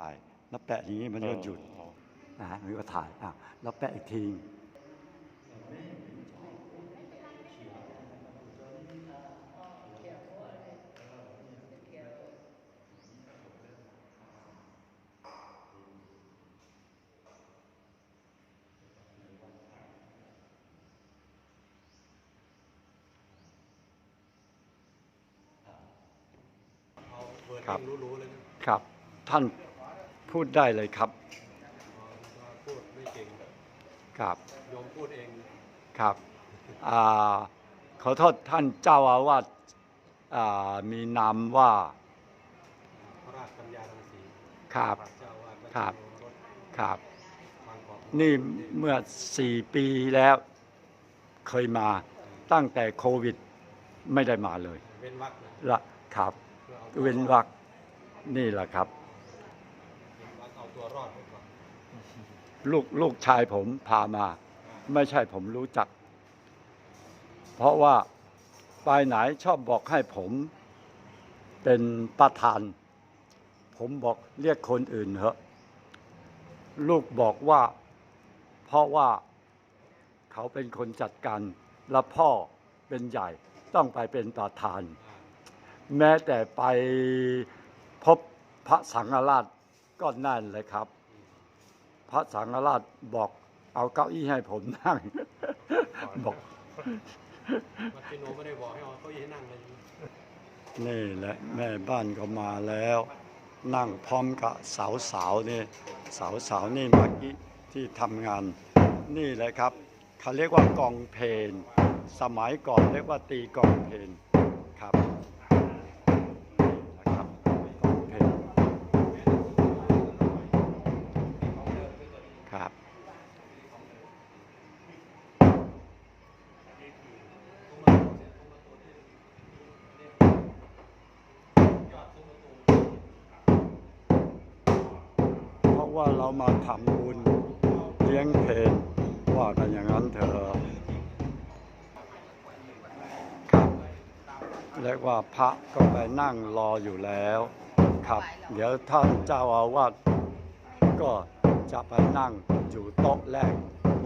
ถ่าย แล้วแปะอย่างนี้มันก็หยุดนะฮะมันก็ถ่ายอะแล้วแปะอีกทีเอาเวิร์ดครับเองรู้ๆเลยนะครับ ท่าน พูดได้เลยครับว่าพูดไม่เก่งครับโยมพูดเองครับอ่าขอโทษท่านเจ้าอาวาสอ่ามีนามว่าพระราชปัญญารังสีครับเจ้าอาวาสวัดครับโยรสครับบางกอกนี่เมื่อสี่ปีแล้ว เคยมาตั้งแต่โควิดไม่ได้มาเลยเว้นวรรคนะละครับเพื่อเอาตัวเว้นวักนี่แหละครับ เว้นวรรคเอา ตัวรอดไปก่อนลูกลูกชายผมพามา ไม่ใช่ผมรู้จัก เพราะว่าไปไหนชอบบอกให้ผมเป็นประธาน ผมบอกเรียกคนอื่นเถอะ ลูกบอกว่า เพราะว่าเขาเป็นคนจัดการ และพ่อเป็นใหญ่ต้องไปเป็นประธานอ่าแม้แต่ไปพบพระสังฆราช ก็นั่นเลยครับ พระสังฆราชบอกเอาเก้าอี้ให้ผมนั่ง บอกวัดพิโนไม่ได้บอกให้เอาเก้าอี้ให้นั่งเลยนี่แหละแม่บ้านก็มาแล้ว นั่งพร้อมกับสาวสาวๆนี่สาวสาวๆนี่เมื่อกี้ที่ทำงาน นี่แหละครับเขาเรียกว่ากองเพลนสมัยก่อนเรียกว่าตีกองเพลนครับนี่นะครับกองเพลนครับ เพราะ ว่าเรามาทำบุญเลี้ยงเพลนว่ากันอย่างนั้นเถอะครับเรียกว่าพระก็ไปนั่งรออยู่แล้ว ครับ เดี๋ยวท่านเจ้าอาวาสก็จะไปนั่งอยู่โต๊ะแรก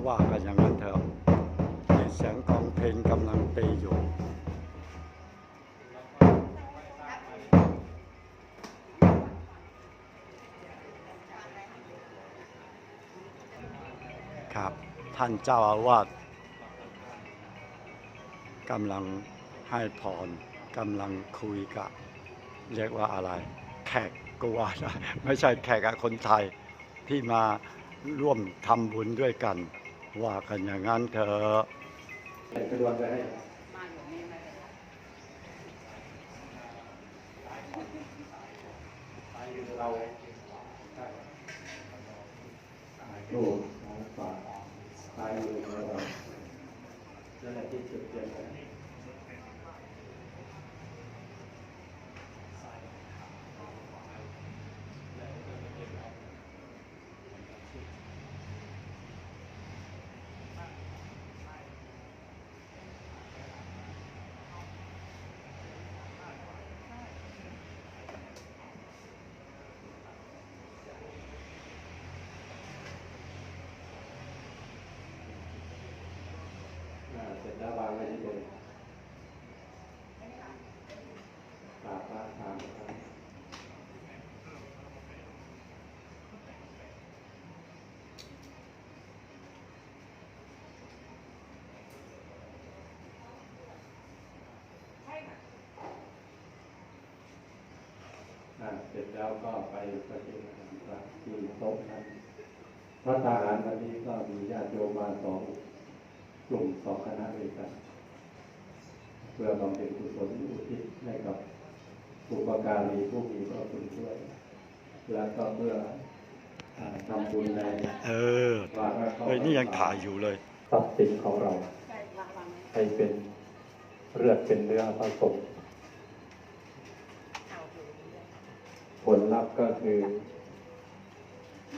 ว่ากันอย่างนั้นเถอะ ท่านเจ้าอาวาสกำลังให้พรกำลังคุยกับ เรียกว่าอะไร แขกก็ว่าได้ไม่ใช่แขกคนไทยที่มาร่วมทำบุญด้วยกัน ว่ากันอย่างนั้นเถอะกระดวนไปให้เราโลกสองฝ่าายเลยของเรานั่นแหละที่จุดเปลี่ยนกัน อ่าเสร็จแล้ววางไว้ที่เดิมกราบพระทางครับอ่าเสร็จแล้วก็ไปประชุมกันครับที่โต๊ะนั้นพระทหารวันนี้ก็มีญาติโยมมาสองกลุ่มสองคณะด้วยกันเพื่อบำเพ็ญกุศลอุทิศให้กับบุปการีผู้มีพระคุณช่วย แล้วก็เพื่ออ่าทำบุญในเออวาระเข้าเฮ้ยนี่ยังถ่ายอยู่เลยทรัพย์สินของเราให้เป็นเลือดเป็นเนื้อผสม ผลลัพธ์ก็คือ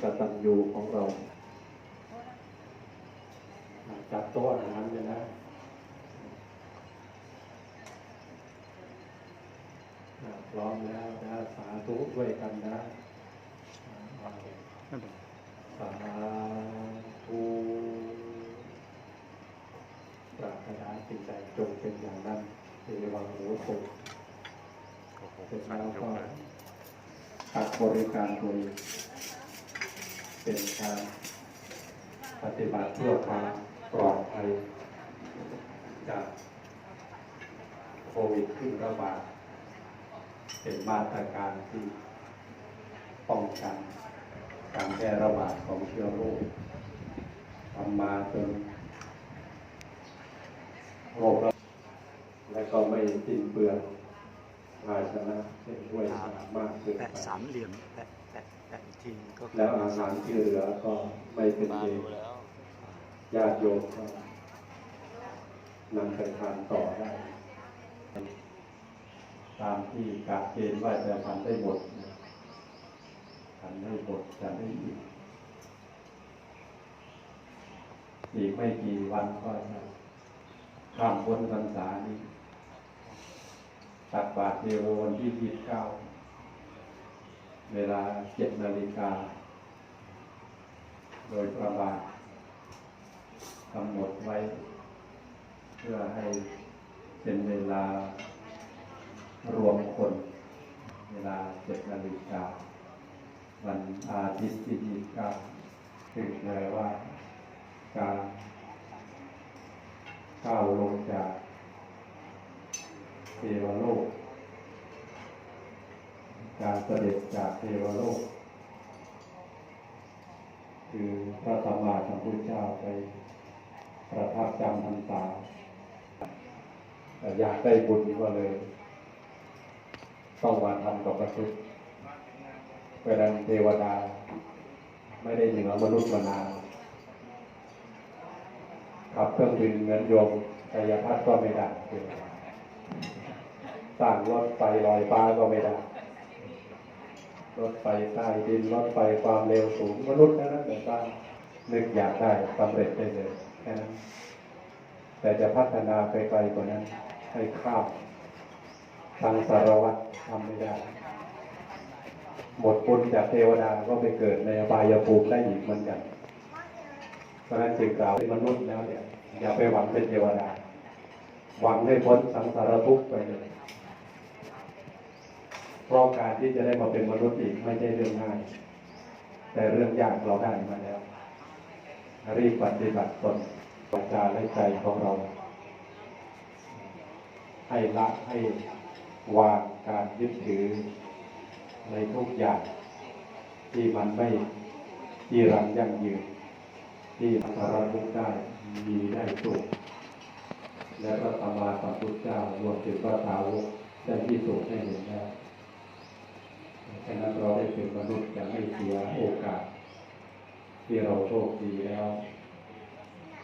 กตัญญูของเราอ่าจัดโต๊ะอาหารเลยนะอ่าพร้อมแล้วนะสาธุด้วยกันนะอ่าไม่เป็นไรสาธุปรารถนาสิ่งใดจงเป็นอย่างนั้นเอวังโหตุโอ้โหเสร็จสั่นแล้วยก็ หักบริการโดยเป็นการปฏิบัติเพื่อความปลอดภัยจากโควิดขึ้นระบาดเป็นมาตรการที่ป้องกันการแพร่ระบาดของเชื้อโรคทำมาจนโรคและก็ไม่สิ้นเปลือง ภาชนะเช่นด้วยชามมากเกินแปะไปสามเหลี่ยมแปะแปะแปะอีกทีก็คืแล้วอาหารที่เหลือก็ไม่เป็นเองญาติโยมก็นำไปทานต่อได้ ตามที่กาเกณฑ์ว่าจะทำได้หมดนะทำได้หมดจะได้อีกอีกไม่กี่วันก็จะข้ามพ้นพรรษานี้ ตักบาตรเทโววันที่ยี่สิบเก้าเวลาเจ็ดนาฬิกา โดยประมาณกำหนดไว้ เพื่อให้เป็นเวลารวมคน เวลาเจ็ดนาฬิกา วันอาทิตย์ที่ยี่สิบเก้าถึงเลยว่าการก้าวลงจาก เทวโลก การเสด็จจากเทวโลก คือพระสัมมาสัมพุทธเจ้าไปประทับจำพรรษาอยากได้บุญก็เลย ต้องมาทำกับพระพุทธเพราะนั้นเทวดา ไม่ได้เหนือมนุษย์มานานขับเครื่องบินเงินโยมกายพัฒน์ก็ไม่ได้ สร้างรถไฟลอยฟ้าก็ไม่ได้ รถไฟใต้ดินรถไฟความเร็วสูงมนุษย์นั้นแต่ว่างนึกอยากได้สำเร็จได้เลยแค่นั้นแต่จะพัฒนาไปไกลกว่านั้น ให้ข้ามทางสารวัตรทำไม่ได้ หมดบุญจากเทวดาก็ไปเกิดในอบายภูมิได้อีกเหมือนกันเพราะฉะนั้นจึงกล่าวให้มนุษย์แล้วเนี่ยอย่าไปหวังเป็นเทวดา หวังให้พ้นสังสารทุกข์ไปเลย เพราะการที่จะได้มาเป็นมนุษย์อีกไม่ใช่เรื่องง่าย แต่เรื่องยากเราได้มาแล้ว รีบปฏิบัติตนวาจาและใจของเรา ให้ละให้วางการยึดถือในทุกอย่าง ที่มันไม่ที่รังยั่งยืน ที่สารทุกได้มีได้สุขและพระสัมมาสัมพุทธเจ้ารวมถึงพระสาวกได้ที่สุดให้เห็นแล้ว ฉะนั้นเราได้เป็นมนุษย์จะไม่เสียโอกาส ที่เราโชคดีแล้ว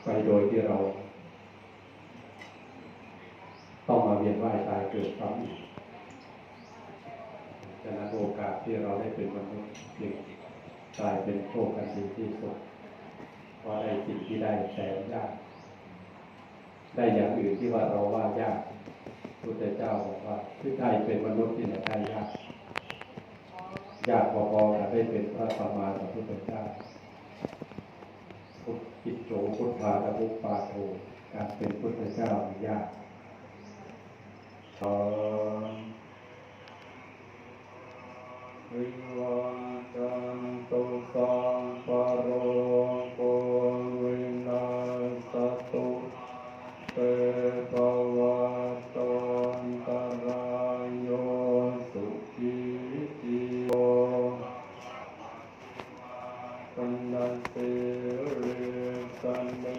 ไปโดยที่เรา ต้องมาเวียนว่ายตายเกิดซ้ำอีกฉะนั้นโอกาสที่เราได้เป็นมนุษย์จึงกลายเป็นโชคกันดีที่สุดเพราะได้สิ่งที่ได้แสนยากได้อย่างอื่นที่ว่าเราว่ายากพุทธเจ้าบอกว่าที่ได้เป็นมนุษย์ที่ไหนได้ยาก ยากพอๆกับได้เป็นพระสัมมาสัมพุทธเจ้าพุทธิโจพุทธาตะพุปาโทการเป็นพุทธเจ้ายากขอ สั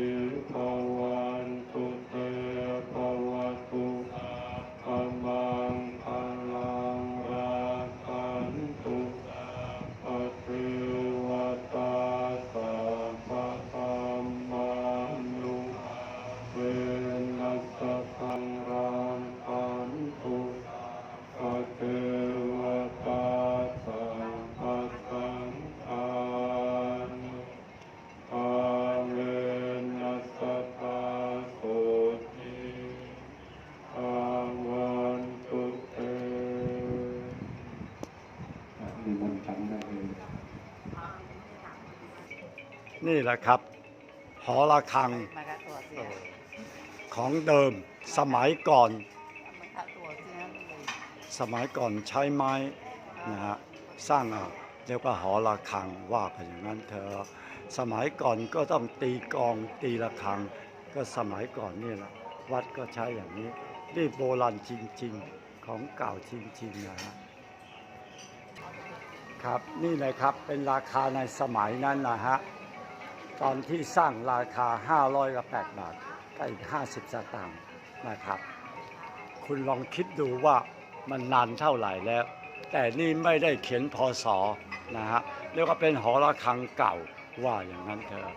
嗯，哦。 นี่แหละครับ หอระฆังมากับตัวเสียของเดิมสมัยก่อน มากับตัวเสียเลยสมัยก่อนใช้ไม้นะฮะสร้างเอาเรียกว่าหอระฆังว่ากันอย่างนั้นเธอะสมัยก่อนก็ต้องตีกลองตีระฆัง ก็สมัยก่อนนี่แหละวัดก็ใช้อย่างนี้ นี่โบราณจริง ๆ ของเก่าจริงๆนะฮะครับนี่นะครับเป็นราคาในสมัยนั้นนะฮะ ตอนที่สร้างราคา 500กับ8บาทก็อีก 50 สตางค์นะครับ คุณลองคิดดูว่ามันนานเท่าไหร่แล้ว แต่นี่ไม่ได้เขียนพศนะฮะเรียกว่าเป็นหอระฆังเก่าว่าอย่างนั้นเถอะ